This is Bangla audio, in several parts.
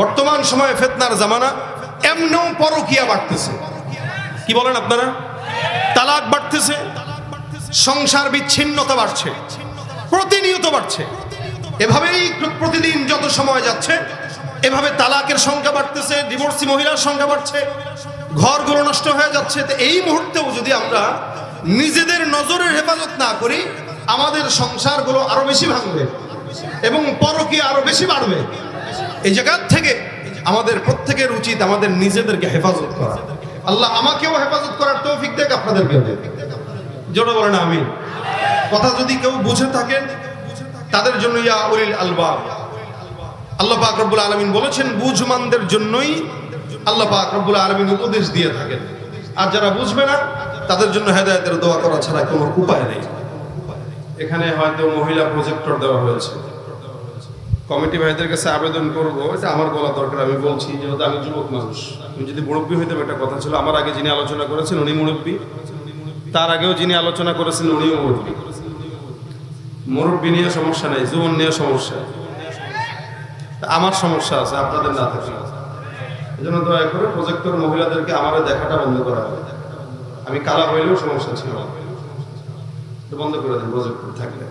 বর্তমান সময়ে ফেতনার জামানা এমনও পরকিয়া বাড়তেছে। কি বলেন আপনারা? তালাক বাড়তেছে, সংসার বিচ্ছিন্নতা বাড়ছে, প্রতিনিয়ত বাড়ছে। এভাবেই প্রতিদিন যত সময় যাচ্ছে, এভাবে তালাকের সংখ্যা বাড়তেছে ডিভোর্সি মহিলার সংখ্যা বাড়ছে, ঘরগুলো নষ্ট হয়ে যাচ্ছে। তো এই মুহূর্তেও যদি আমরা নিজেদের নজরের হেফাজত না করি, আমাদের সংসারগুলো আরও বেশি ভাঙবে এবং পরকীয়া আরও বেশি বাড়বে। এই জায়গার থেকে আমাদের প্রত্যেকের উচিত আমাদের নিজেদেরকে হেফাজত করা। আল্লাহ আমাকেও হেফাজত করার তৌফিক দেখ আপনাদেরকেও দেখ জোরে বলেন আমি কথা যদি কেউ বুঝে থাকেন, তাদের জন্য ইয়া উলিল আলবাব। আল্লাহ পাক রব্বুল আলমিন বলেছেন বুঝমানদের জন্যই আল্লাহ পাক রব্বুল আলমিন উপদেশ দিয়ে থাকেন। আর যারা বুঝবে না, তাদের জন্য হেদায়তের দোয়া করা ছাড়া কোনো উপায় নেই। এখানে হয়তো মহিলা প্রজেক্টর দেওয়া হয়েছে। কমিটি ভাইদের কাছে আবেদন করব এটা আমার বলা দরকার, আমি বলছি যেহেতু আমি যুবক মানুষ। আমি যদি মুরব্বী হইতাম, একটা কথা ছিল, আমার আগে যিনি আলোচনা করেছেন উনি মুরব্বী, তার আগেও যিনি আলোচনা করেছেন উনিও মুরব্বী। মুরব্বী নিয়ে সমস্যা নেই জীবন নিয়ে সমস্যা। আমার সমস্যা আছে, আপনাদের না থাকে এই জন্য দয়া করে প্রজেক্টর মহিলাদেরকে আমারও দেখাটা বন্ধ করা হবে। আমি কালা হইলেও সমস্যা ছিল বন্ধ করে দেন, প্রজেক্টর থাকলে।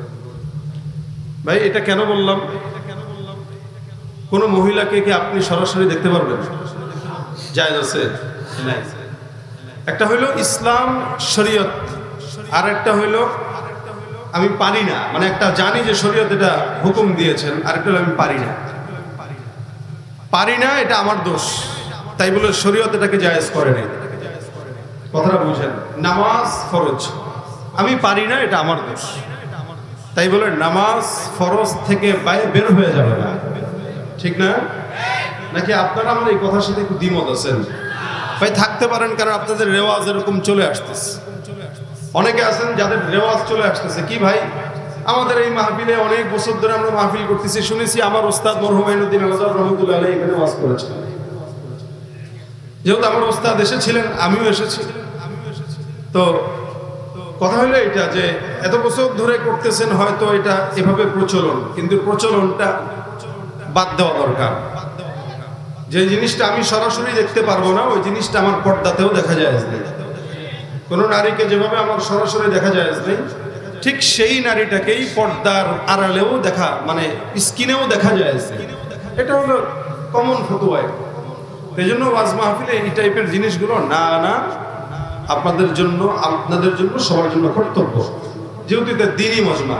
ভাই, এটা কেন বললাম? কোন মহিলাকে কি আপনি সরাসরি দেখতে পারবেন? জায়েজ আছে? একটা হইল ইসলাম শরীয়ত আর একটা হইল আমি পারি না। মানে একটা জানি যে শরীয়ত এটা হুকুম দিয়েছেন আর একটা আমি পারি না। পারি না, এটা আমার দোষ। তাই বলে শরীয়ত এটাকে জায়েজ করে নাই। কথাটা বুঝেন। নামাজ ফরজ। আমি পারি না, এটা আমার দোষ। তাই বলে নামাজ ফরজ থেকে বাইরে বের হয়ে যাবে না। ঠিক না? নাকি আপনারা আমার এই কথার সাথে একটু দ্বিমত আছেন? ভাই, থাকতে পারেন কারণ আপনাদের রেওয়াজ এরকম চলে আসতেছে। অনেকে আছেন যাদের রেওয়াজ চলে আসতেছে। কি ভাই? আমাদের এই মাহফিলে অনেক বছর ধরে আমরা মাহফিল করতেছি। শুনেছি আমার ওস্তাদ মরহুমাইনুদ্দিন আজাদ রহমতুল্লাহ আলাই এখানে ওয়াজ করেছেন। যেহেতু আমার ওস্তাদ এসেছিলেন, আমিও এসেছি। তো কথা হলো এটা যে, এত বছর ধরে করতেছেন হয়তো এটা এভাবে প্রচলন, কিন্তু প্রচলনটা বাদ দেওয়া দরকার। যে জিনিসটা আমি সরাসরি দেখতে পারব না, ওই জিনিসটা আমার পর্দাতেও দেখা যায় নেই কোনো নারীকে যেভাবে আমার সরাসরি দেখা যায় নেই ঠিক সেই নারীটাকেই পর্দার আড়ালেও দেখা মানে স্কিনেও দেখা যায় এটা হলো কমন ফতুয়ায় এই জন্য ওয়াজ মাহফিলে এই টাইপের জিনিসগুলো না না, আপনাদের জন্য আপনাদের জন্য সবার জন্য কর্তব্য। যেহেতু এটা দিনই মজমা।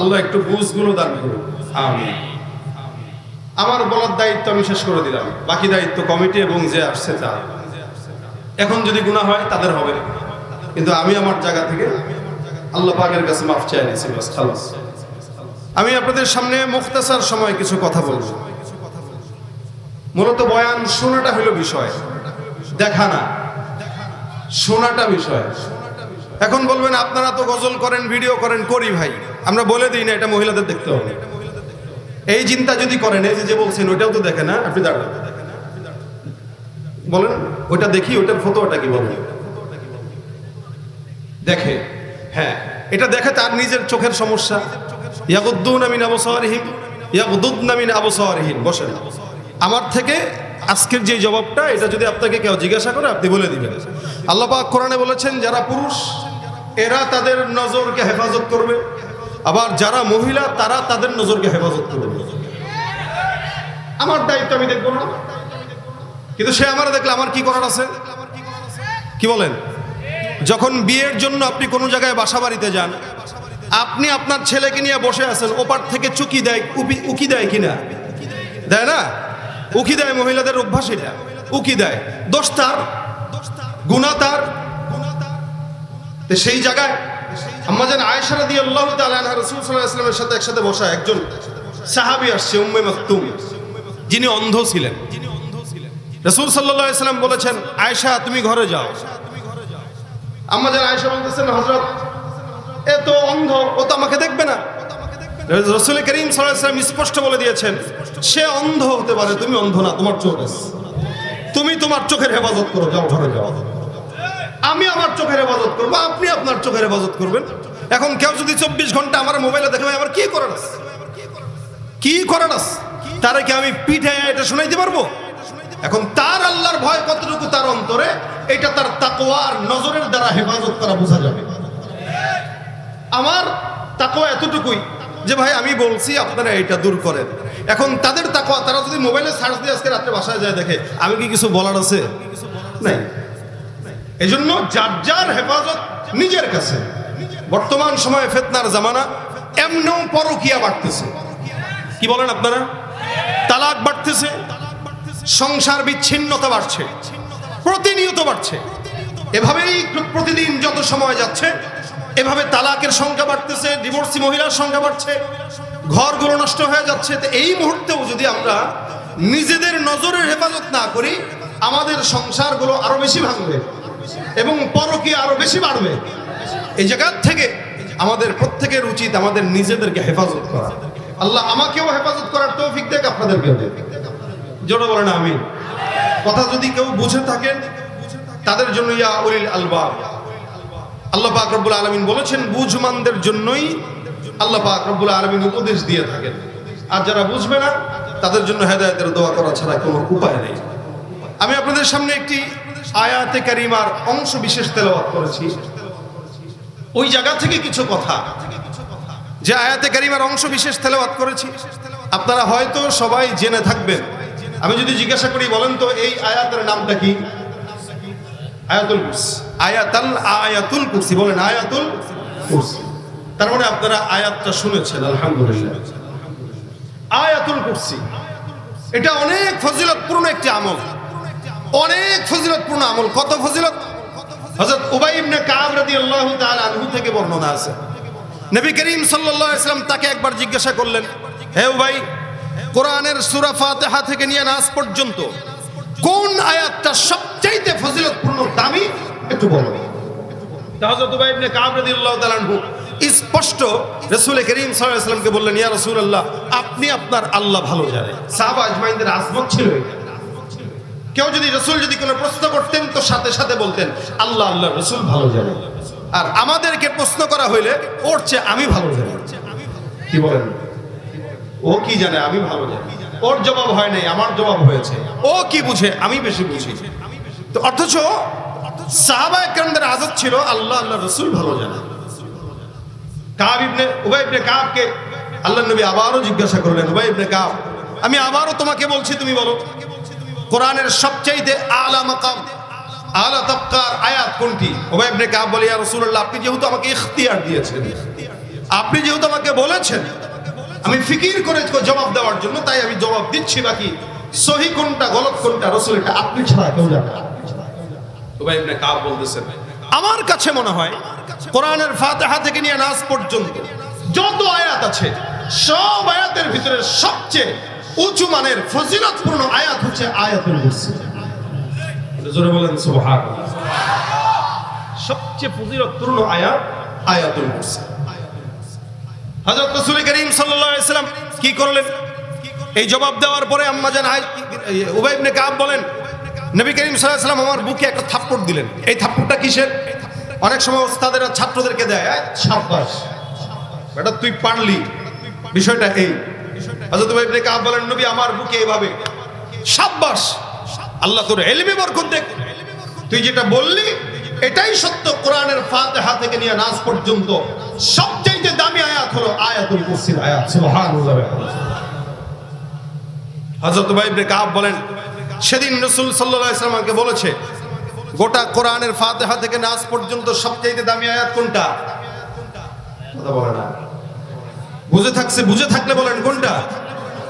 আল্লাহ একটু বুঝগুলো দান করুন আমি আমার বলার দায়িত্ব আমি শেষ করে দিলাম। বাকি দায়িত্ব কমিটি এবং যে আসছে তার এখন যদি গুণা হয়, তাদের হবে কিন্তু আমি আমার জায়গা থেকে আল্লাহ পাকের কাছে মাফ চাই নিয়েছি বাস খালাস আমি আপনাদের সামনে মুখতাসার সময় কিছু কথা বলব। মূলত বয়ান শোনাটা হলো বিষয়। দেখা না। শোনাটা বিষয়। এখন বলবেন, আপনারা তো গজল করেন, ভিডিও করেন, করি ভাই। আমরা বলে দিই না, এটা মহিলাদের দেখতে হবে। এই চিন্তা যদি করেন, এই যে বলছেন, ওইটাও তো দেখে না আপনি দাঁড়ান। বলেন, ওইটা দেখি, ওইটার ফটোটা কি বলেন? দেখে হ্যাঁ। এটা দেখে তার নিজের চোখের সমস্যা। ইয়াগুদ্দুন আমিন আবসারিহিম, ইয়াগুদ্দুন আমিন আবসারিহিম বসেন। আমার থেকে আজকের যে জবাবটা, এটা যদি আপনাকে কেউ জিজ্ঞাসা করে, আপনি বলে দিবেন। আল্লাহ পাক কোরআনে বলেছেন, যারা পুরুষ, এরা তাদের নজরকে হেফাজত করবে। আবার যারা মহিলা, তারা তাদের নজরকে হেফাজত করবে আমার দায়িত্ব আমি দেখব না। কিন্তু সে আমার দেখলে আমার কি করার আছে? কি বলেন? যখন বিয়ের জন্য আপনি কোনো জায়গায় বাসা বাড়িতে যান, আপনি আপনার ছেলেকে নিয়ে বসে আছেন, ওপার থেকে চুকি দেয় উকি দেয় কিনা? দেয় না? উকি দেয় মহিলাদের অভ্যাস এটা উকি দেয়। দোষ তার? গুণা তার? সেই জায়গায় আমাদের আয়েশা দিয়ে আল্লাহ তাআলা রসুল সাল্লাল্লাহু আলাইহি সাথে একসাথে বসা একজন সাহাবী আসছে, উম্মে মাকতুম। যিনি অন্ধ ছিলেন। রসুল সাল্লাল্লাহু আলাইহি সাল্লাম বলেছেন, আয়েশা, তুমি ঘরে যাও। আমাদের আয়েশা বলতেছেন, হযরত, এ তো অন্ধ, ও তো আমাকে দেখবে না। রসুল করিম সাল্লাম স্পষ্ট বলে দিয়েছেন, সে অন্ধ হতে পারে, তুমি অন্ধ না, তোমার চোখ তুমি তোমার চোখের হেফাজত করো, যাও ঘরে যাও। আমি আমার চোখের হেফাজত করব, আপনি আপনার চোখের হেফাজত করবেন। এখন কেউ যদি চব্বিশ ঘণ্টা আমার মোবাইলে দেখে আমার কি করার আছে? কি করার আছে? তারা কি আমি পিঠে এটা শোনাইতে পারব? এখন তার আল্লাহর ভয় কতটুকু তার অন্তরে, এটা তার তাকওয়ার নজরের দ্বারা হেফাজত করা বোঝা যাবে। আমার তাকওয়া এতটুকুই যে, ভাই, আমি বলছি, আপনারা এটা দূর করেন। এখন তাদের তাকোয়া তারা যদি মোবাইলে সার্চ দিয়ে আজকে রাত্রে বাসায় যায় দেখে, আমি কি কিছু বলার আছে? নাই। এজন্য যার যার হেফাজত নিজের কাছে। বর্তমান সময়ে ফেতনার জামানা এমনও পরকিয়া বাড়তেছে। কি বলেন আপনারা? তালাক বাড়তেছে, সংসার বিচ্ছিন্নতা বাড়ছে, প্রতিনিয়ত বাড়ছে। এভাবেই প্রতিদিন যত সময় যাচ্ছে, এভাবে তালাকের সংখ্যা বাড়তেছে ডিভোর্সি মহিলার সংখ্যা বাড়ছে, ঘরগুলো নষ্ট হয়ে যাচ্ছে। তো এই মুহূর্তেও যদি আমরা নিজেদের নজরের হেফাজত না করি, আমাদের সংসারগুলো আরও বেশি ভাঙবে। এবং পরকীয়া আরও বেশি বাড়বে। এই জায়গার থেকে আমাদের প্রত্যেকের উচিত আমাদের নিজেদেরকে হেফাজত করা। আল্লাহ আমাকেও হেফাজত করার তৌফিক দেখ আপনাদেরকেও দেখ জোরে বলেন আমি কথা যদি কেউ বুঝে থাকেন, তাদের জন্য ইয়া উলিল আলবাব। আল্লাহ পাক রব্বুল আলমিন বলেছেন বুঝমানদের জন্যই আল্লাহ পাক রব্বুল আলমিন উপদেশ দিয়ে থাকেন। আর যারা বুঝবে না, তাদের জন্য হেদায়তের দোয়া করা ছাড়া কোনো উপায় নেই। আমি আপনাদের সামনে একটি আয়াতে কারিমার অংশ বিশেষ তেলাওয়াত করেছি। ওই জায়গা থেকে কিছু কথা। যে আয়াতে কারিমার অংশ বিশেষ তেলাওয়াত করেছি, আপনারা হয়তো সবাই জেনে থাকবেন। আমি যদি জিজ্ঞাসা করি, বলেন তো এই আয়াতের নামটা কি? আয়াতুল কুরসি। আয়াতাল আয়াতুল কুরসি, বলেন আয়াতুল কুরসি। তার মানে আপনারা আয়াতটা শুনেছেন, আলহামদুলিল্লাহ। আয়াতুল কুরসি। এটা অনেক ফজিলতপূর্ণ একটি আমল। অনেক ফজিলতপূর্ণ আমল। কত ফজিলত? হযরত উবাই ইবনে কাব রাদিয়াল্লাহু তাআলা আনহু থেকে বর্ণনা আছে। নবী করিম সাল্লাল্লাহু আলাইহি সাল্লাম তাকে একবার জিজ্ঞাসা করলেন, হে উবাই, কোরআনের সূরা ফাতিহা থেকে নিয়ে নাস পর্যন্ত কোন আয়াতটা সবচাইতে ফজিলতপূর্ণ? দামি? একটু বলো। হযরত উবাই ইবনে কাব রাদিয়াল্লাহু তাআলা আনহু স্পষ্ট রাসূল করিম সাল্লামকে বললেন, ইয়া রাসূলুল্লাহ, আপনি আপনার আল্লাহ ভালো জানেন। সাহাবা আজমাইনদের আজমত ছিল এটা। কেউ যদি রসুল যদি কোনো প্রশ্ন করতেন, তো সাথে সাথে বলতেন, আল্লাহ আল্লাহ, রসুল ভালো জানে। আর আমাদেরকে প্রশ্ন করা হইলে, ওর চেয়ে আমি ভালো জানি। কি বলেন? ও কি জানে? আমি ভালো জানি। ওর জবাব হয় নাই, আমার জবাব হয়েছে। ও কি বুঝে? আমি বেশি বুঝি। তো অথচ সাহাবা একরামদের আদত ছিল, আল্লাহ আল্লাহ, রসুল ভালো জানে। কাব ইবনে উবাই ইবনে কাবকে আল্লাহ নবী আবারও জিজ্ঞাসা করলেন, উবাই ইবনে কাব, আমি আবারও তোমাকে বলছি, তুমি বলো। কোরআনের সবচাইতে আলা মাকাম আলা তবকার আয়াত কোনটি? ওবাই ইবনে কাব বলে ইয়া রাসূলুল্লাহ আপনি যেহেতু আমাকে ইখতিয়ার দিয়েছেন আপনি যেহেতু আমাকে বলেছেন আমি ফিকির করে জবাব দেওয়ার জন্য তাই আমি জবাব দিচ্ছি বাকি সহি কোনটা গলত কোনটা রাসূল এটা আপনি ছাড়া কেউ জানে ওবাই ইবনে কাব বলতেছেন আমার কাছে মনে হয় কোরআনের ফাতিহা থেকে নিয়ে নাস পর্যন্ত যত আয়াত আছে সব আয়াতের ভিতরে সবচেয়ে উঁচু মানের ফজিলতপূর্ণ আয়াত হচ্ছে আয়াতুল কুরসি। জোরে বলেন সুবহানাল্লাহ। সবচেয়ে ফজিলতপূর্ণ আয়াত আয়াতুল কুরসি। হযরত রাসূল করিম সাল্লাল্লাহু আলাইহি সাল্লাম কি করলেন? এই জবাব দেওয়ার পরে আম্মা জান উবাই ইবনে কাব বলেন নবী করিম সাল্লাল্লাহু আলাইহি সাল্লাম আমার বুকে একটা থাপ্পড় দিলেন। এই থাপ্পড়টা কিসের? অনেক সময় ওস্তাদেরা ছাত্রদেরকে দেয় "এই, সাব্বাস বেটা তুই পারলি বিষয়টা এই। উবাই ইবনে কাব বলেন, নবী, আমার বুকে এইভাবে সাব্বাস। আল্লাহ তোর এলমে বরকত দেখ। তুই যেটা বললি, এটাই সত্য। কোরআনের ফাতিহা থেকে নিয়ে নাস পর্যন্ত সবচেয়ে দামি আয়াত হলো আয়াতুল কুরসির আয়াত। সুবহানাল্লাহ। হযরত ইবনে কাব বলেন, সেদিন রাসূল সাল্লাল্লাহু আলাইহি ওয়াসাল্লাম আমাকে বলেছে, গোটা কোরআনের ফাতিহা থেকে নাস পর্যন্ত সবচেয়ে দামি আয়াত কোনটা? কথা বলে না। বুঝে থাকছে, বুঝে থাকলে বলেন কোনটা?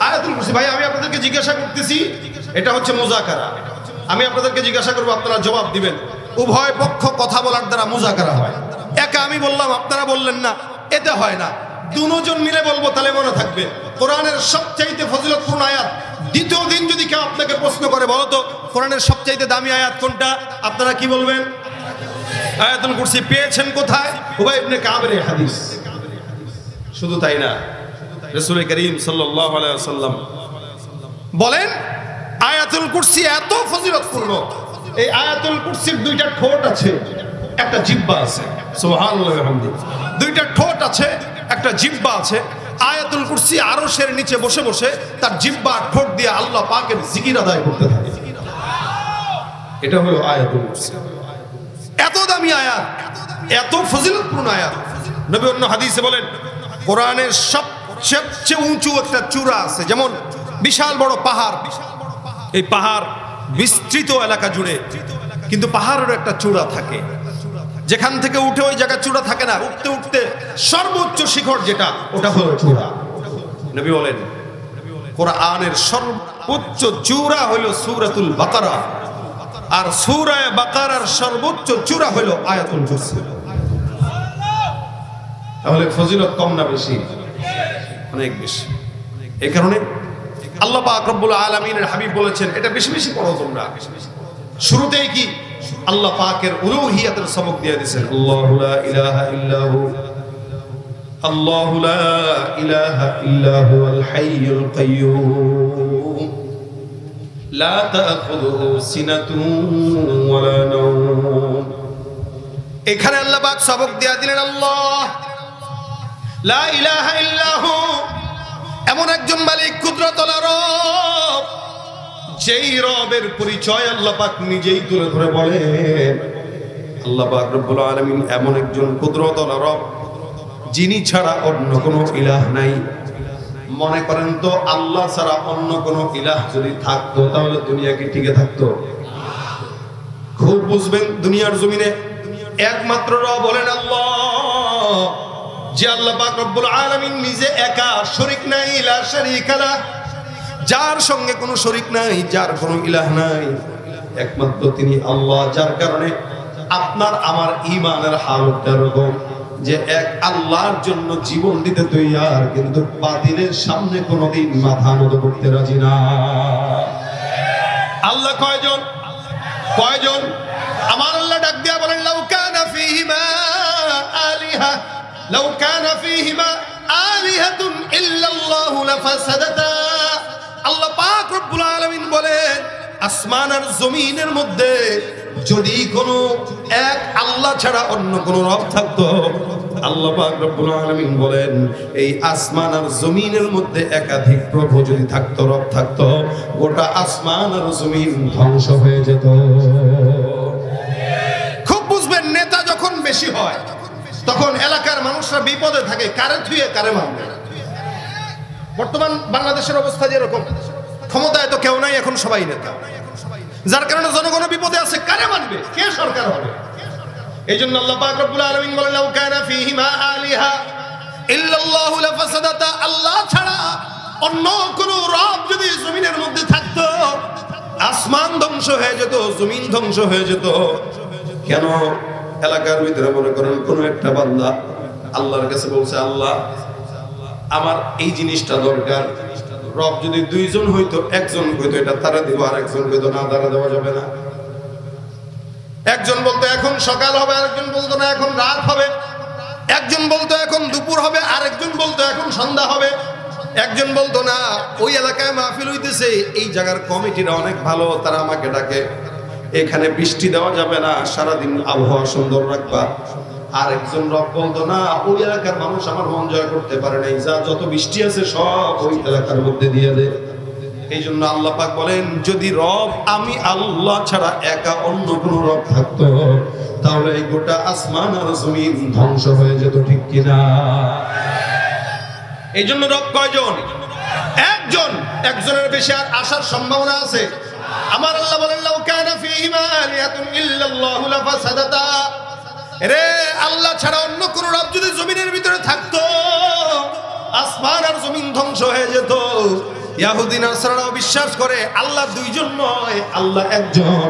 আয়াতুল কুরসি, ভাই, আমি আপনাদেরকে জিজ্ঞাসা করতেছি, এটা হচ্ছে মুজাকারা। আমি আপনাদেরকে জিজ্ঞাসা করব, আপনারা জবাব দিবেন। উভয় পক্ষ কথা বলার দ্বারা মুজাকারা হয়। একা আমি বললাম, আপনারা বললেন না, এতে হয় না। দুজন মিলে বলব, তাহলে মনে থাকবে। কোরআনের সবচাইতে ফজিলতপূর্ণ আয়াত, দ্বিতীয় দিন যদি কেউ আপনাকে প্রশ্ন করে, বলো তো, কোরআনের সবচাইতে দামি আয়াত কোনটা? আপনারা কি বলবেন? আয়াতুল কুরসি পেয়েছেন কোথায়? উবাই ইবনে কাবের হাদিস। শুধু তাই না? রসুল করিম আলাইহি বলেন, আয়াতুল কুরসি এত ফজিলতপূর্ণ। এই আয়াতুল কুরসির দুইটা ঠোঁট আছে, একটা জিব্বা আছে। দুইটা ঠোঁট আছে, একটা জিহ্বা আছে। আয়াতুল কুরসি আরশের নিচে বসে বসে তার জিব্বা ঠোঁট দিয়ে আল্লাহ পাকের জিকির আদায় করতে থাকে। এটা হলো আয়াতুল কুরসি। এত দামি আয়াত, এত ফজিলতপূর্ণ আয়াত। নবী অন্য হাদিসে বলেন কোরআনের সবচেয়ে উঁচু একটা চূড়া আছে, যেমন বিশাল বড় পাহাড়। এই পাহাড় বিস্তৃত এলাকা জুড়ে, কিন্তু পাহাড়ের একটা চূড়া থাকে। যেখান থেকে উঠে ওই জায়গা চূড়া থাকে না, উঠতে উঠতে সর্বোচ্চ শিখর যেটা, ওটা হলো চূড়া। নবী বলেন, কোরআনের সর্বোচ্চ চূড়া হলো সূরাতুল বাকারা, আর সূরায়ে বাকারার সর্বোচ্চ চূড়া হলো আয়াতুল কুরসি। তাহলে ফজিলত কম না বেশি? অনেক বেশি। এই কারণে আল্লাহ আকরবুল আলমিনের হাবিব বলেছেন, এটা বেশি বেশি পড়ো তোমরা। শুরুতেই কি? আল্লাহ পাকের উলুহিয়াতের সবক দিয়ে দিয়েছেন। আল্লাহু লা ইলাহা ইল্লাহু, আল্লাহু লা ইলাহা ইল্লাহু আল হাইয়ুল কাইয়্যুম লা তাখুযুহু সিনাতুন এখানে আল্লাহ পাক সবক দিয়ে দিলেন, আল্লাহ এমন একজন মালিক কুদরতলা রব, যেই রবের পরিচয় আল্লাহ পাক নিজেই তুলে ধরে বলেন। আল্লাহ পাক রব্বুল আলামিন এমন একজন কুদরতলা রব, যিনি ছাড়া অন্য কোনো ইলাহ নাই। মনে করেন তো, আল্লাহ ছাড়া অন্য কোনো ইলাহ যদি থাকতো, তাহলে দুনিয়া কি টিকে থাকতো? খুব বুঝবেন, দুনিয়ার জমিনে একমাত্র রব বলেন আল্লাহ। যে আল্লাহ পাক রব্বুল আলামিন নিজে একা শরীক নাই, লা শারীকা লা। যার সঙ্গে কোনো শরীক নাই, যার কোনো ইলাহ নাই। একমাত্র তিনি আল্লাহ, যার কারণে আপনার আমার ইমানের হালতটা এরকম যে এক আল্লাহর জন্য জীবন দিতে তৈয়ার, কিন্তু বাতিলের সামনে কোনোদিন মাথা নত করতে রাজি না। আল্লাহ কয়জন? কয়জন? আমার আল্লাহ ডাক দিয়া বলেন, লাউ কানা ফীহিমা আলিহা লাউ কানা ফীহিমা আলিহাতুন ইল্লাল্লাহু লাফাসাদাতা আল্লাহ পাক রব্বুল আলামিন বলেন, আসমান আর জমিনের মধ্যে যদি কোনো এক আল্লাহ ছাড়া অন্য কোনো রব থাকতো, আল্লাহ পাক রব্বুল আলামিন বলেন, এই আসমান আর জমিনের মধ্যে একাধিক প্রভু যদি থাকতো, রব থাকতো, গোটা আসমান আর জমিন ধ্বংস হয়ে যেত। খুব বুঝবেন, নেতা যখন বেশি হয় তখন এলাকার মানুষরা বিপদে থাকে, কারে থুয়ে কারে মানবে বর্তমান বাংলাদেশের অবস্থা যেরকম, ক্ষমতায় তো কেউ নাই, এখন সবাই নেতা। যার কারণে জনগণ বিপদে আছে, কারে মানবে কে সরকার হবে? এই জন্য আল্লাহ পাক রব্বুল আলামিন বলেন, লাউ কানা ফীহিমা আলিহা ইল্লাল্লাহু লাফাসাদাতা। আল্লাহ ছাড়া অন্য কোন রব যদি জমিনের মধ্যে থাকতো, আসমান ধ্বংস হয়ে যেত, জমিন ধ্বংস হয়ে যেত। কেন? এলাকার ভিতরে মনে করেন কোন একটা বান্দা আল্লাহর কাছে বলছে, আল্লাহ, আমার এই জিনিসটা দরকার। রব যদি দুইজন হইতো, একজন হইতো, এটা তারা দিব, আর একজন হইতো না, তারা দেওয়া যাবে না। একজন বলতো, এখন সকাল হবে, আরেকজন বলতো না, এখন রাত হবে। একজন বলতো, এখন দুপুর হবে, আরেকজন বলতো, এখন সন্ধ্যা হবে। একজন বলতো, না, ওই এলাকায় মাহফিল হইতেছে, এই জায়গার কমিটিরা অনেক ভালো, তারা আমাকে ডাকে। এখানে বৃষ্টি দেওয়া যাবে না, সারাদিন আবহাওয়া সুন্দর রাখবা। আর একজন রব বলতো, না, ওই এলাকার মানুষ আমার মন জয় করতে পারে নাই, যা যত বৃষ্টি আছে সব ওই এলাকার মধ্যে দিয়ে দে। এই জন্য আল্লাহ পাক বলেন, যদি রব, আমি আল্লাহ ছাড়া একা অন্য কোন রব থাকতো, তাহলে এই গোটা আসমান আর জমিন ধ্বংস হয়ে যেত, ঠিক কিনা? এই জন্য রব কয়জন? একজন। একজনের বেশি আর আসার সম্ভাবনা আছে। আমার আল্লাহ বলেন, লাউ কানা ফীহিমা আলিয়াতুন ইল্লাল্লাহু লাফাসাদাতা। রে আল্লাহ ছাড়া অন্য কোন রব যদি জমিনের ভিতরে থাকতো, আসমান আর জমিন ধ্বংস হয়ে যেত। ইয়াহুদি, নাসরারাও বিশ্বাস করে, আল্লাহ দুইজন নয়, আল্লাহ একজন।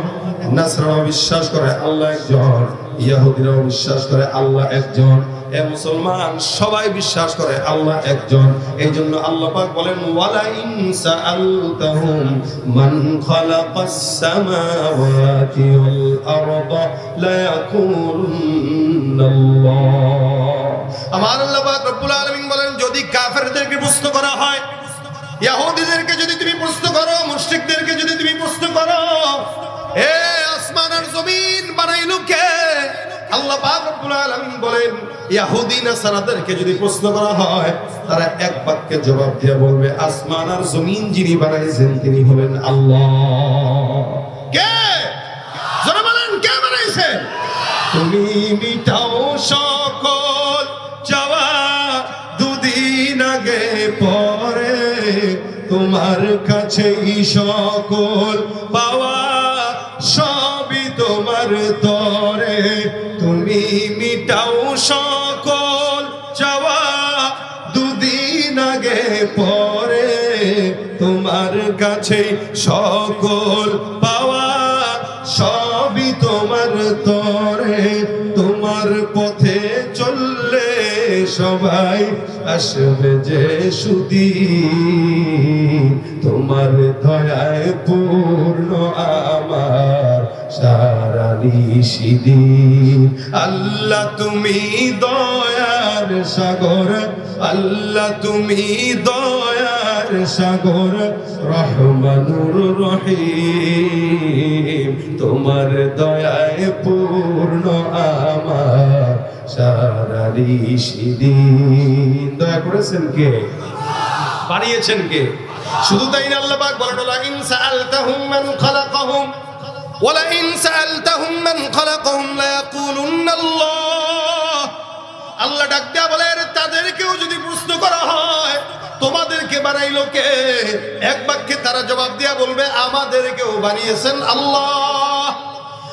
নাসরারাও বিশ্বাস করে, আল্লাহ একজন। ইয়াহুদিরাও বিশ্বাস করে, আল্লাহ একজন। এ মুসলমান, সবাই বিশ্বাস করে, আল্লাহ একজন। এই জন্য আল্লাহ পাক বলেন ওয়ালা ইন সাআলতাহুম মান খালাকাস সামাওয়াতি ওয়াল আরদা লা ইয়াকুলুন্নাল্লাহ আমার আল্লাহ পাক রব্বুল আলামিন বলেন, যদি কাফেরদেরকে প্রশ্ন করা হয় ইহুদিদেরকে যদি তুমি প্রশ্ন করো, মুশরিকদেরকে যদি তুমি প্রশ্ন করো আল্লাহ পাক রব্বুল আলামিন বলেন নাসারাদেরকে যদি প্রশ্ন করা হয়, তারা এক বাক্যে জবাব দিয়ে বলবে, আসমান আর জমিন যিনি বানাইছেন, তিনি হলেন আল্লাহ। কে? বলেন, কে তুমি মিটাও সকল চাওয়া দুদিন আগে পরে, তোমার কাছেই সকল পাওয়া সবই তোমার মিটাও সকল যাওয়া দুদিন আগে পরে তোমার কাছে সকল পাওয়া সবই তোমার তরে। তোমার পথে চললে সবাই আসবে যে সুদি তোমার দয়ায় পূর্ণ আমার সারা আল্লাহ তুমি দয়ার সাগর, আল্লাহ তুমি দয়ার সাগর রহমানুর রহিম। তোমার দয়ায় পূর্ণ আমার সারা নিশিদিন দয়া করেছেন কে? বাড়িয়েছেন কে? শুধু তাই না, আল্লাহ বলেন লা ইন সাআলতাহুম মান খালাকাহুম। ইন সাআলতাহুম মান খালাকাহুম লা ইয়াকুলুন্না আল্লাহ ডাক দেয়া বলে, "আরে তাদেরকেও যদি প্রশ্ন করা হয়, তোমাদেরকে বানাইলো কে? এক বাক্যে তারা জবাব দিয়া বলবে, আমাদেরকেও বানিয়েছেন আল্লাহ।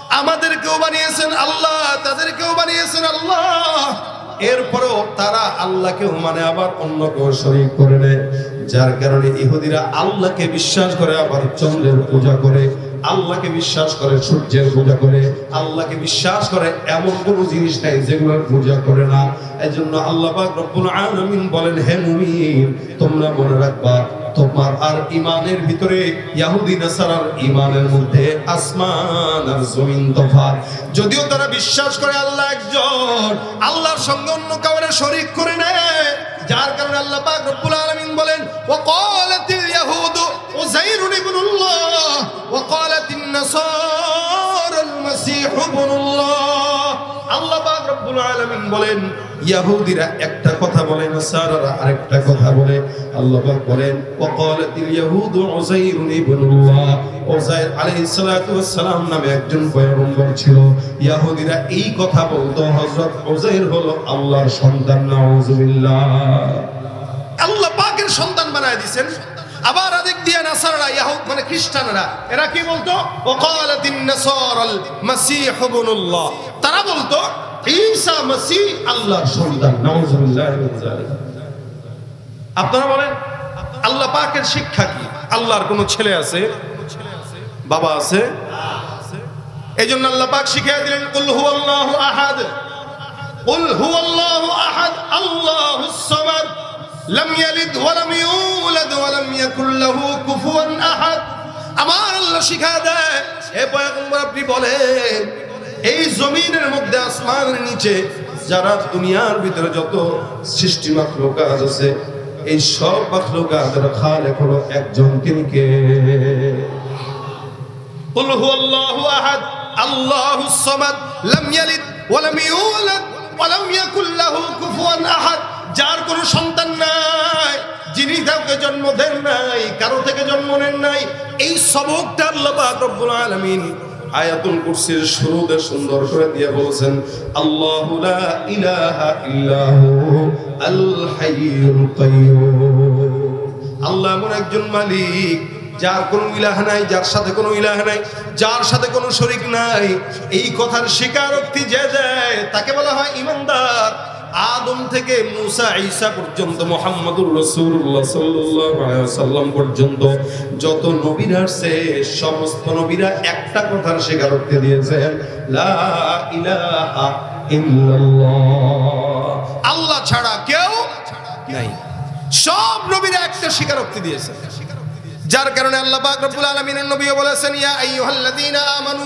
আমাদেরকেও বানিয়েছেন আল্লাহ, তাদেরকেও বানিয়েছেন আল্লাহ। এরপরেও তারা আল্লাহকেও মানে আবার অন্য কেউ শরীক করে নেয়। যার কারণে ইহুদিরা আল্লাহকে বিশ্বাস করে, আবার চন্দ্রের পূজা করে। আল্লাহকে বিশ্বাস করে সূর্যের পূজা করে, আল্লাহকে বিশ্বাস করে এমন কোনো জিনিস নাই যেগুলোর পূজা করে না। এই জন্য আল্লাহ রব্বুল আলামিন বলেন, হে মুমিন, তোমরা মনে রাখবা, তোমার আর ইমানের ভিতরে ইমানের মধ্যে আসমান আর জমিন তফাৎ। যদিও তারা বিশ্বাস করে আল্লাহ একজন, আল্লাহর সঙ্গে অন্য কাউরে শরীক করে নেয়। যার কারণে আল্লাহ রব্বুল আলামিন বলেন ওয়াকালাতিল ইয়াহুদু উযাইরুন ইবনুল্লাহ ওয়াকালাতিন নাসারাল মাসীহু ইবনুল্লাহ। আল্লাহ পাক রব্বুল আলামিন বলেন একটা কথা বলে, নাসারারা আরেকটা কথা বলে। আল্লাহ পাক বলেন ওয়াকালাতিল ইয়াহুদু উযাইর নামে একজন পয়গম্বর ছিল। ইহুদিরা এই কথা বলতো, হযরত উযাইর হলো আল্লাহর সন্তান, নাউজুবিল্লাহ। আল্লাহ পাকের সন্তান বানায় দিয়েছেন আবার আদিক দিয়ে নাসারা ইয়াহুদ মানে খ্রিস্টানরা, এরা কি বলতো? ওকালাতিন নাসারাল মাসীহ ইবনুল্লাহ। তারা বলতো, ঈসা মাসীহ আল্লাহর সন্তান, নাউজুবিল্লাহ আপনারা বলেন, আল্লাহ পাকের শিক্ষা কি? আল্লাহর কোনো ছেলে আছে? বাবা আছে? এই জন্য আল্লাহ পাক শিখিয়ে দিলেন, কুল হুয়াল্লাহু আহাদ। কুল হুয়াল্লাহু আহাদ, আল্লাহ সামাদ। الله الصمد لم يلد ولم يولد ولم يكن له كفوا أحد আমার আল্লাহ শিখা দেয় হে পয়গম্বর আপনি বলেন এই জমিনের মধ্যে আসমানের নিচে যারা দুনিয়ার ভিতরে যত সৃষ্টি মাখলুক আছে এই সব মাখলুক খালেক হলো একজন তিনি কে قل هو الله احد الله الصمد لم يلد ولم يولد ولم يكن له كفوا احد যার কোনো সন্তান নাই, যিনি কাউকে জন্ম দেন নাই, কারও থেকে জন্ম নেন নাই, এই সবকটা আল্লাহ রব্বুল আলামিন আয়াতুল কুরসির শুরুতে সুন্দর করে দিয়ে বলছেন, আল্লাহু ইলাহা ইল্লাহু আল হাইয়ুল আল্লাহ এমন একজন মালিক, যার কোনো ইলাহ নাই, যার সাথে কোনো ইলাহ নাই, যার সাথে কোনো শরিক নাই। এই কথার স্বীকারোক্তি যে দেয়, তাকে বলা হয় ইমানদার। আদম থেকে মুসা, ঈসা পর্যন্ত, মোহাম্মদুর আলাইহি ওয়াসাল্লাম পর্যন্ত যত নবীরা আসছে, সমস্ত নবীরা একটা কথার স্বীকারোক্তি দিয়েছেন লা ইলাহা ইল্লাল্লাহ। আল্লাহ ছাড়া কেউ নাই। সব নবীরা একটা স্বীকারোক্তি দিয়েছে। যার কারণে আল্লাহ পাক রব্বুল আলামিনের নবীও বলেছেন, ইয়া আইয়ুহাল্লাযীনা আমানু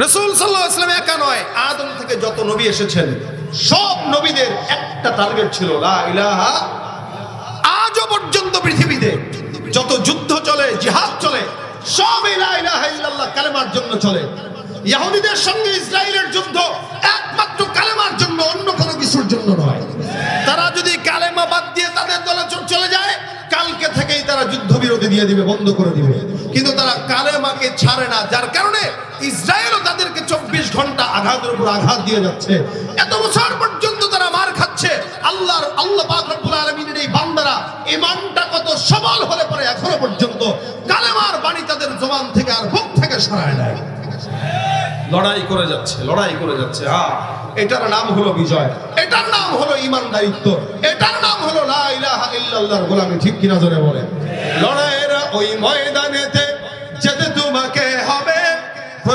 রসুল সাল্লাহ ইসলাম একা নয়, আদম থেকে যত নবী এসেছেন, সব নবীদের একটা টার্গেট ছিল, লা ইলাহা আজও পর্যন্ত পৃথিবীতে যত যুদ্ধ চলে, জিহাদ চলে সব ইলাহা কালেমার জন্য চলে। সঙ্গে ইসরায়েলের যুদ্ধ একমাত্র কালেমার জন্য, অন্য কোনো কিছুর জন্য নয়। তারা যদি কালেমা বাদ দিয়ে তাদের দলে চলে যায়, কালকে থেকেই তারা যুদ্ধ বিরতি দিয়ে দিবে, বন্ধ করে দিবে। কিন্তু তারা কালেমাকে ছাড়ে না, যার কারণে চব্বিশ ঘণ্টা আঘাতের উপর আঘাত দিয়ে যাচ্ছে। এত বছর পর্যন্ত তারা মার খাচ্ছে। আল্লাহর আল্লাহ পাক রব্বুল আলামিনের এই বান্দারা ইমানটা কত সবল হলে পরে এখনও পর্যন্ত কালেমার বাণী তাদের জবান থেকে আর মুখ থেকে সরায় নাই। লড়াই করে যাচ্ছে লড়াই করে যাচ্ছে হ্যাঁ এটার নাম হলো বিজয়। এটার নাম হলো ইমানদারিত্ব। এটার নাম হলো লা ইলাহা ইল্লাল্লাহর গোলামি। ঠিক কিনা জোরে বলে লড়াইয়ের ওই ময়দানেতে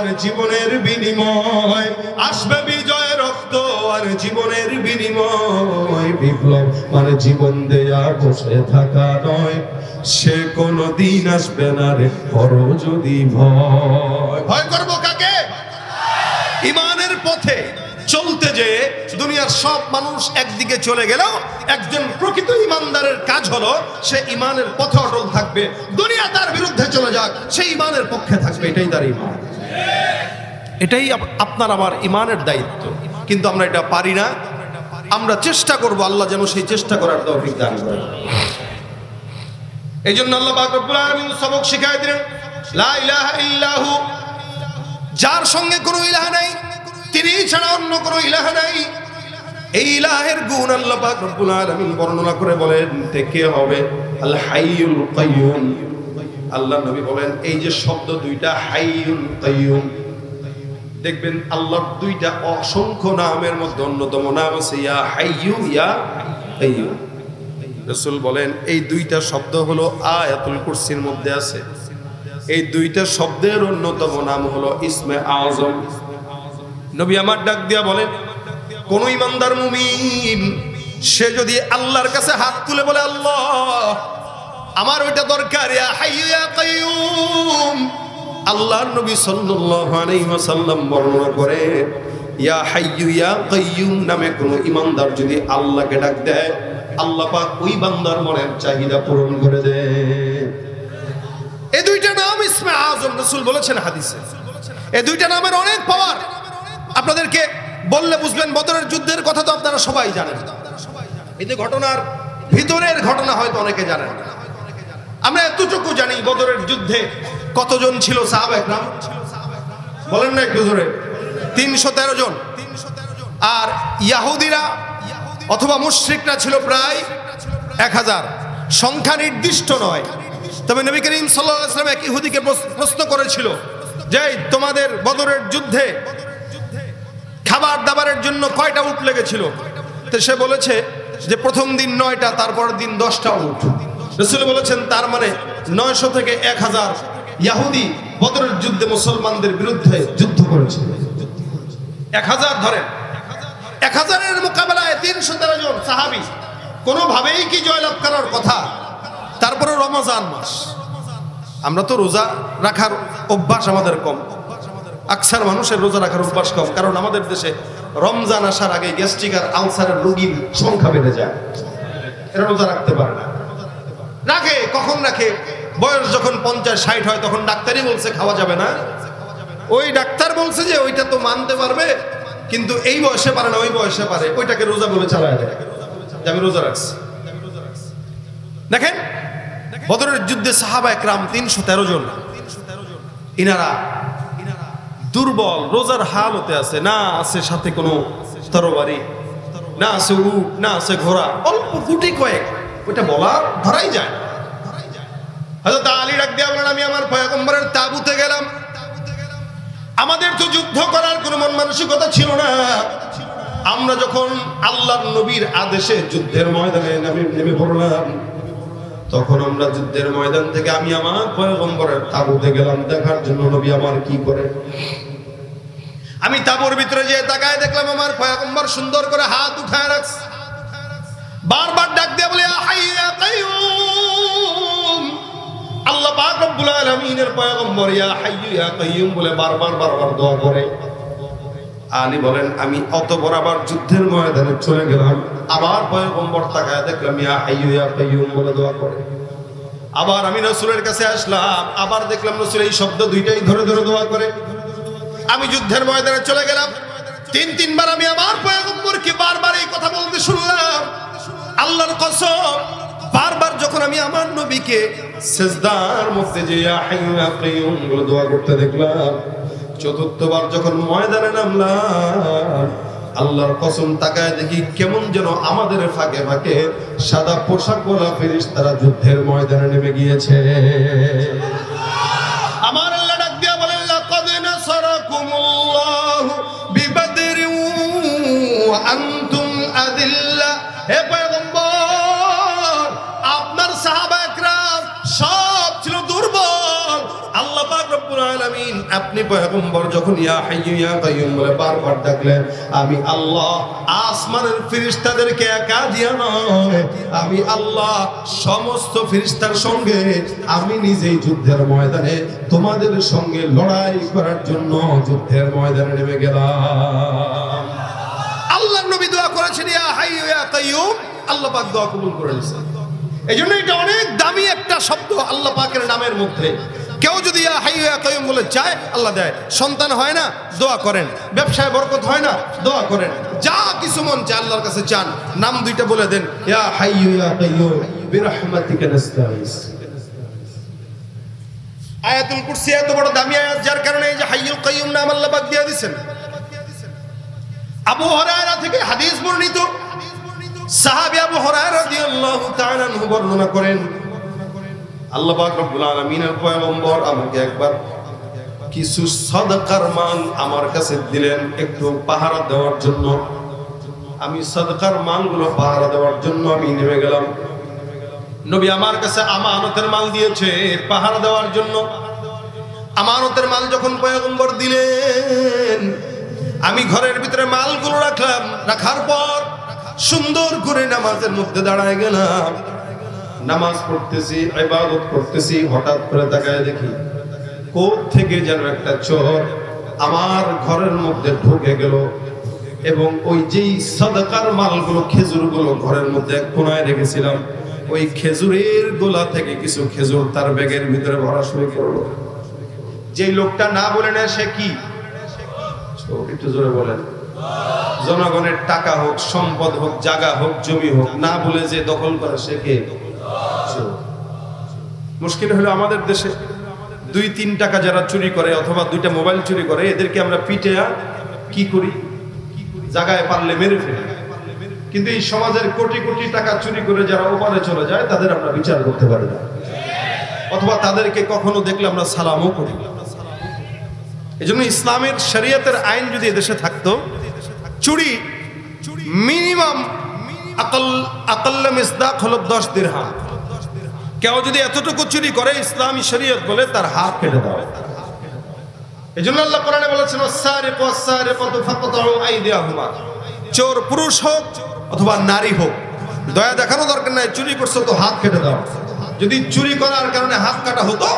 আর জীবনের বিনিময়। আসবে বিজয় রক্ত আর জীবনের বিনিময়। বিপ্লব মানে জীবন দেয়া, বসে থাকা নয়। সে কোনো দিন আসবে না রে করো যদি ভয়। ভয় করব কাকে? ইমানের পথে চলতে যে দুনিয়ার সব মানুষ একদিকে চলে গেলেও একজন প্রকৃত ইমানদারের কাজ হলো, সে ইমানের পথে অটল থাকবে। দুনিয়া তার বিরুদ্ধে চলে যাক, সে ইমানের পক্ষে থাকবে, এটাই তার ইমান। এটাই আপনার আমার ইমানের দায়িত্ব। কিন্তু আমরা এটা পারি না। আমরা চেষ্টা করব আল্লাহ যেন সেই চেষ্টা করার তৌফিক দান করেন এই জন্য আল্লাহ সবক শিখাই দিলেন ইল্লাহু, যার সঙ্গে কোনো ইলাহ নাই, তিনি ছাড়া অন্য কোনো ইলাহ নাই। এই ইলাহের গুণ আল্লাহ পাক রব্বুল আলামিন বর্ণনা করে বলেন, তে কে হবে? আল হাইয়ুল কাইয়ুম। আল্লাহ নবী বলেন, এই যে শব্দ দুইটা, হাইয়ুল কাইয়ুম। দেখবেন আল্লাহর দুইটা অসংখ্য নামের মধ্যে অন্যতম নাম আছে ইয়া হাইয়ু, ইয়া কাইয়ুম। রসুল বলেন, এই দুইটা শব্দ হলো আয়াতুল কুরসির মধ্যে আছে। এই দুইটা শব্দের অন্যতম নাম হলো ইসমে আজম। নবী আমার ডাক দিয়া বলেন, কোন ইমানদার মুমিন, সে যদি আল্লাহর কাছে হাত তুলে বলে, আল্লাহ আমার ওইটা দরকার আল্লাহর নবী ওয়াসাল্লাম বর্ণনা করে, ইয়া হাইয়ু ইয়া কাইয়ুম নামে কোন ইমানদার যদি আল্লাহকে ডাক দেয়, আল্লাহ পাক ওই বান্দার মনের চাহিদা পূরণ করে দেয়। এই দুইটা নাম ইসমে আজম রসুল বলেছেন হাদিসে। এই দুইটা নামের অনেক পাওয়ার। আপনাদেরকে বললে বুঝবেন, বদরের যুদ্ধের কথা তো আপনারা সবাই জানেন। এই যে ঘটনার ভিতরের ঘটনা হয়তো অনেকে জানেন। না। আমরা এতটুকু জানি বদরের যুদ্ধে কতজন ছিল সাহাব একরাম? বলেন না একটু জোরে। তিনশো তেরো জন। আর ইয়াহুদিরা অথবা মুশ্রিকরা ছিল প্রায় এক হাজার। সংখ্যা নির্দিষ্ট নয়। তবে নবী করিম সাল্লাম এক ইহুদিকে প্রশ্ন করেছিল যে তোমাদের বদরের যুদ্ধে খাবার দাবারের জন্য কয়টা উট লেগেছিল? তো সে বলেছে যে, প্রথম দিন নয়টা তারপর দিন দশটা উট। রসুল বলেছেন, তার মানে নয়শো থেকে এক হাজার ইয়াহুদি বদরের যুদ্ধে মুসলমানদের বিরুদ্ধে যুদ্ধ করেছিল। এক হাজার ধরেন, এক হাজারের মোকাবেলায় তিনশো তেরো জন সাহাবি, কোনোভাবেই কি জয়লাভ করার কথা? তারপরে রমজান মাস। আমরা তো রোজা রাখার অভ্যাস আমাদের কম। আকসার মানুষের রোজা রাখার অভ্যাস কম, কারণ আমাদের দেশে রমজান আসার আগে গ্যাস্ট্রিক আর আলসারের রোগীর সংখ্যা বেড়ে যায়। এরা রোজা রাখতে পারে না। রাখে কখন রাখে বয়স যখন পঞ্চাশ, ষাট হয়, তখন ডাক্তারই বলছে, খাওয়া যাবে না। ওই ডাক্তার বলছে যে, ওইটা তো মানতে পারবে, কিন্তু এই বয়সে পারে না, ওই বয়সে পারে। ওইটাকে রোজা বলে চালায় দেয়। যে আমি রোজা রাখছি। দেখেন, বদরের যুদ্ধে সাহাবা একরাম তিনশো তেরো জন। ইনারা দুর্বল, রোজার হালতে আছে, না আছে সাথে কোনো তরবারি, না আছে উট, না আছে ঘোড়া, অল্প গুটি কয়েক। ওটা বলা ধরাই যায় না হযরত আলী ডাক দিয়া বলেন আমি আমার পয়গম্বরের তাবুতে গেলাম। আমাদের তো যুদ্ধ করার কোনো মন মানসিকতা ছিল না। আমরা যখন আল্লাহর নবীর আদেশে যুদ্ধের ময়দানে নামে পড়লাম, তখন আমরা যুদ্ধের ময়দান থেকে আমি আমার পয়গম্বরের তাবুতে গেলাম। দেখার জন্য নবী আমার কি করে? আমি তাবুর ভিতরে যেয়ে তাকায় দেখলাম আমার পয়গম্বর সুন্দর করে হাত উঠায় রাখছে। বারবার ডাক দিয়ে বলে "ইয়া হাই কাইয়ুম! আল্লাহ পাক রব্বুল আলামিনের পয়গম্বর, ইয়া হাইয়ু, ইয়া কাইয়ুম বলে বারবার বারবার দোয়া করে। আলী বলেন, আমি অত বড় আবার যুদ্ধের ময়দানে চলে গেলাম। আবার পয়গম্বর তাকায় দেখলাম, ইয়া হাইয়ু, ইয়া কাইয়ুম বলে দোয়া করে। আবার আমি রসুলের কাছে আসলাম, আবার দেখলাম রসুল এই শব্দ দুইটাই ধরে ধরে দোয়া করে। আমি যুদ্ধের ময়দানে চলে গেলাম। তিন, তিনবার আমি আমার পয়গম্বরকে বারবার এই কথা বলতে শুনলাম। আল্লাহর কসম যখন আমি আমার নবীকে সেজদার মধ্যে যে বলে দোয়া করতে দেখলাম, চতুর্থবার যখন ময়দানে নামলাম, আল্লাহর কসম তাকায় দেখি কেমন যেন আমাদের ফাঁকে ফাঁকে সাদা পোশাক বলা ফেরিস তারা যুদ্ধের ময়দানে নেমে গিয়েছে। আমার আল্লাহ দিয়া বলেন, লাকাদ নাসারাকুমুল্লাহু বিবাদরিন ওয়া আনতুম আদিল্লা হে আলামিন, আপনি পয়গম্বর যখন ইয়া হাইয়ু ইয়া কাইয়ুম বলে বারবার ডাকলেন, আমি আল্লাহ আসমানের ফেরেশতাদেরকে একা দিয়া নয়, আমি আল্লাহ সমস্ত ফেরেশতার সঙ্গে, আমি নিজেই যুদ্ধের ময়দানে তোমাদের সঙ্গে লড়াই করার জন্য যুদ্ধের ময়দানে নেমে গেলাম। আল্লাহ নবী দোয়া করেছেন, ইয়া হাইয়ু ইয়া কাইয়ুম আল্লাহ পাক দোয়া কবুল করে এই জন্য এটা অনেক দামি একটা শব্দ, আল্লাহ পাকের নামের মধ্যে। কেউ যদি ইয়া হাইয়ু ইয়া কাইয়ুম বলে চায় আল্লাহ দেয়। সন্তান হয় না, দোয়া করেন। ব্যবসায় বরকত হয় না, দোয়া করেন। যা কিছু মন চায় আল্লাহর কাছে চান, নাম দুইটা বলে দেন, ইয়া হাইয়ু ইয়া কাইয়ুম, বিরহমাতিকা নাস্তাইস আয়াতুল কুরসি এত বড় দামি আয়াত, যার কারণে এই যে হাইয়ুল কাইয়ুম নাম আল্লাহ পাক দিয়ে দিয়েছেন আবু হরায়রা থেকে হাদিস বর্ণিত। সাহাবী আবু হরায়রা রাদিয়াল্লাহু তাআলা বর্ণনা করেন আল্লাহ পাক রব্বুল আলামিনের পয়গম্বর আমাকে একবার কিছু সাদাকার মাল আমার কাছে দিলেন একটু পাহারা দেওয়ার জন্য। আমি সাদকার মালগুলো পাহারা দেওয়ার জন্য আমি নেমে গেলাম। নবী আমার কাছে আমানতের মাল দিয়েছে, পাহারা দেওয়ার জন্য। আমানতের মাল যখন পয়গম্বর দিলেন, আমি ঘরের ভিতরে মালগুলো রাখলাম। রাখার পর সুন্দর করে নামাজের মধ্যে দাঁড়ায় গেলাম। নামাজ পড়তেছি, ইবাদত করতেছি, হঠাৎ করে তাকায় দেখি কোথ থেকে যেন একটা চোর আমার ঘরের মধ্যে ঢুকে গেল এবং ওই যেই সাদাকার মালগুলো, খেজুরগুলো ঘরের মধ্যে এক কোনায় রেখেছিলাম, ওই খেজুরের গোলা থেকে কিছু খেজুর তার ব্যাগের ভিতরে ভরা শুরু করল যেই লোকটা না বলে না সে কি? একটু জোরে বলেন। জনগণের টাকা হোক, সম্পদ হোক জায়গা হোক, জমি হোক, না বলে যে দখল করে, সে কে? মুশকিল হলো আমাদের দেশে দুই, তিন টাকা যারা চুরি করে অথবা দুইটা মোবাইল চুরি করে, এদেরকে আমরা পিটে কি করি? জায়গায় পারলে মেরে ফেলি। কিন্তু এই সমাজের কোটি কোটি টাকা চুরি করে যারা ওপারে চলে যায়, তাদের আমরা বিচার করতে পারি না। অথবা তাদেরকে কখনো দেখলে আমরা সালামও করি এই জন্য ইসলামের শরীয়তের আইন যদি এদেশে থাকতো, চুরি মিনিমাম আকল, আকল্লা মিসদাক হলো দশ দিরহাম। কেউ যদি এতটুকু চুরি করে ইসলামী শরীয়ত বলে, তার হাত কেটে দাও। এই জন্য আল্লাহ কোরআনে বলেছেন। চোর পুরুষ হোক অথবা নারী হোক, দয়া দেখানো দরকার নাই, চুরি করছ তো হাত কেটে দাও। যদি চুরি করার কারণে হাত কাটা হতো,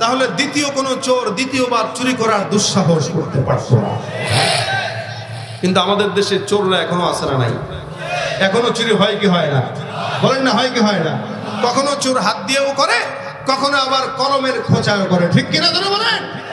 তাহলে দ্বিতীয় কোনো চোর দ্বিতীয়বার চুরি করার দুঃসাহস করতে পারতো না। কিন্তু আমাদের দেশে চোররা এখনও আসে না নাই? এখনও চুরি হয় কি হয় না? বলেন না, হয় কি হয় না? কখনো চোর হাত দিয়েও করে কখনো আবার কলমের খোঁচাও করে। ঠিক কিনা ধরে বলেন?